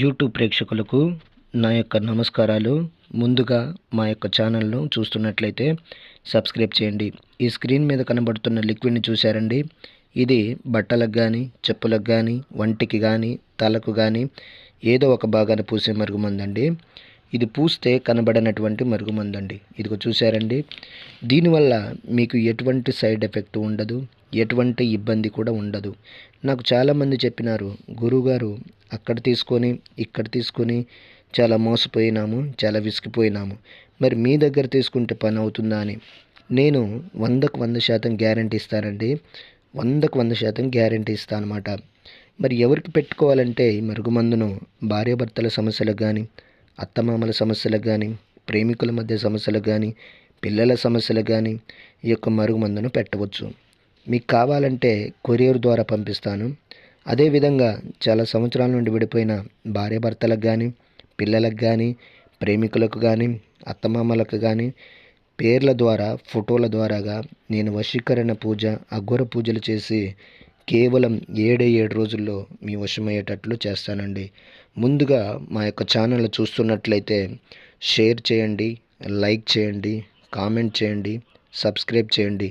YouTube ప్రేక్షకులకు నా యొక్క నమస్కారాలు. ముందుగా మా యొక్క ఛానల్ను చూస్తున్నట్లయితే సబ్స్క్రైబ్ చేయండి. ఈ స్క్రీన్ మీద కనబడుతున్న లిక్విడ్ని చూశారండి. ఇది బట్టలకు కానీ చెప్పులకు కానీ వంటికి కానీ తలకు కానీ ఏదో ఒక భాగాన్ని పూసే మరుగుమందండి. ఇది పూస్తే కనబడనటువంటి మరుగుమందండి. ఇదిగో చూశారండి. దీనివల్ల మీకు ఎటువంటి సైడ్ ఎఫెక్ట్ ఉండదు. ఎటువంటి ఇబ్బంది కూడా ఉండదు. నాకు చాలామంది చెప్పినారు గురువుగారు అక్కడ తీసుకొని ఇక్కడ తీసుకొని చాలా మోసపోయినాము చాలా విసిగిపోయినాము. మరి మీ దగ్గర తీసుకుంటే పని అవుతుందా అని? నేను వందకు వంద శాతం గ్యారంటీ ఇస్తానండి. వందకు వంద శాతం గ్యారంటీ ఇస్తాను అనమాట మరి ఎవరికి పెట్టుకోవాలంటే ఈ మరుగుమందును భార్యాభర్తల సమస్యలకు కానీ అత్తమామల సమస్యలకు కానీ ప్రేమికుల మధ్య సమస్యలకు కానీ పిల్లల సమస్యలకు కానీ ఈ యొక్క మరుగుమందును పెట్టవచ్చు. మీకు కావాలంటే కొరియర్ ద్వారా పంపిస్తాను. అదేవిధంగా చాలా సంవత్సరాల నుండి విడిపోయిన భార్యాభర్తలకు కానీ పిల్లలకు కానీ ప్రేమికులకు కానీ అత్తమామలకు కానీ పేర్ల ద్వారా ఫోటోల ద్వారాగా నేను వశీకరణ పూజ అఘోర పూజలు చేసి కేవలం ఏడే ఏడు రోజుల్లో మీ వశమయ్యేటట్లు చేస్తానండి. ముందుగా మా యొక్క ఛానల్ చూస్తున్నట్లయితే షేర్ చేయండి లైక్ చేయండి కామెంట్ చేయండి సబ్స్క్రైబ్ చేయండి.